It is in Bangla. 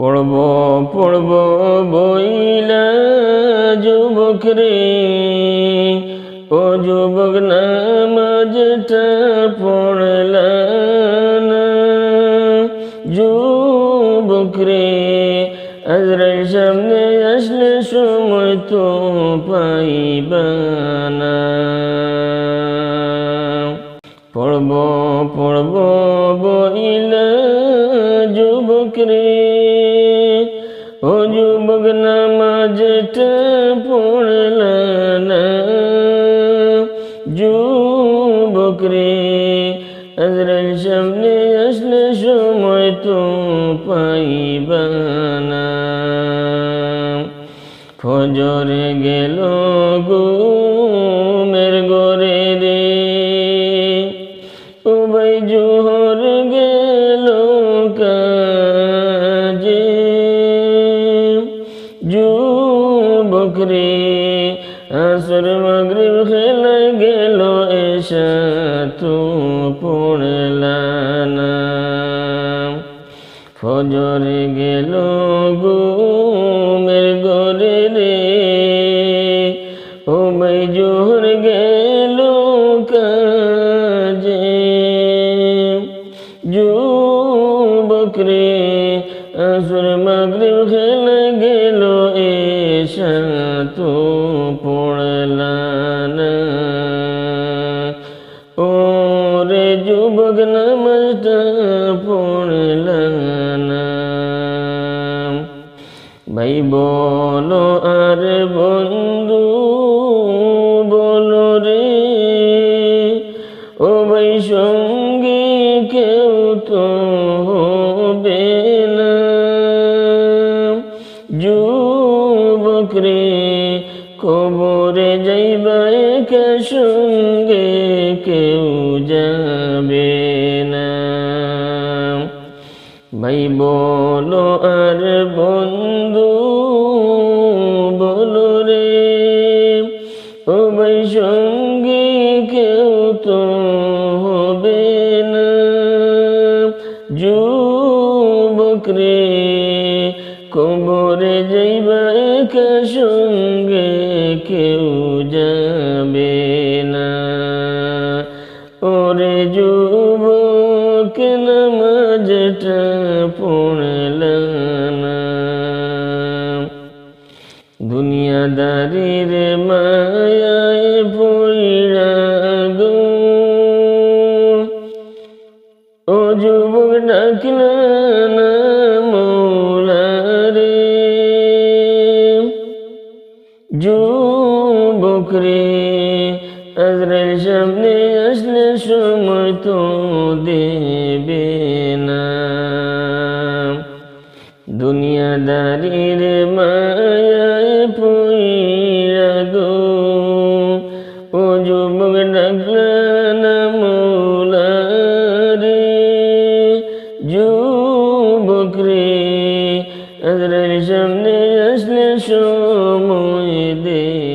পড়ব পড়ব বইলা যুবক রে ও যুবক নামাজটা পড়লা না। যুবক রে আজরাইল সামনে আসলে সময় তো না। পড়ব পড়ব বইলা যুবক রে নামাজটা পড়ল না। যুবক রে, আজরাইল সামনে আসলে সময় তো পাইবা না। ফজরে গেল গুমের গরে রে। ও জোহর গেল যুবক রে, আসর মাগরিব খেলা গেল এসা তো পড়লা না। ফজরে গেল গুমের গরে রে ও ভাই জোহর গেল কাজে। যুবক রে, আসর মাগরিব খেলা গেল এসা তো পড়লা না ও রে যুবক নামাজটা পড়লা না ভাই বলো, আর বন্ধু বলো রে। ও ভাই সঙ্গী কেউ তো রে কবরে যাইবা একা সঙ্গে কেউ যাবে না। ভাই বলো আর বন্ধু, বলো রে, ও ভাই সঙ্গে কেউ তো হবে না। যুবক রে, কবরে যাইবা একা সঙ্গে কেউ যাবে না। ওরে যুবক, নামাজটা পড়ল না। দুনিয়াদারির মায়ায় পড়া গো। ও যুবক ডাকল না যুবক রে আজরাইল সামনে আসলে সময় তো দেবে না দুনিয়াদারির মায়ায় يجلس ميدين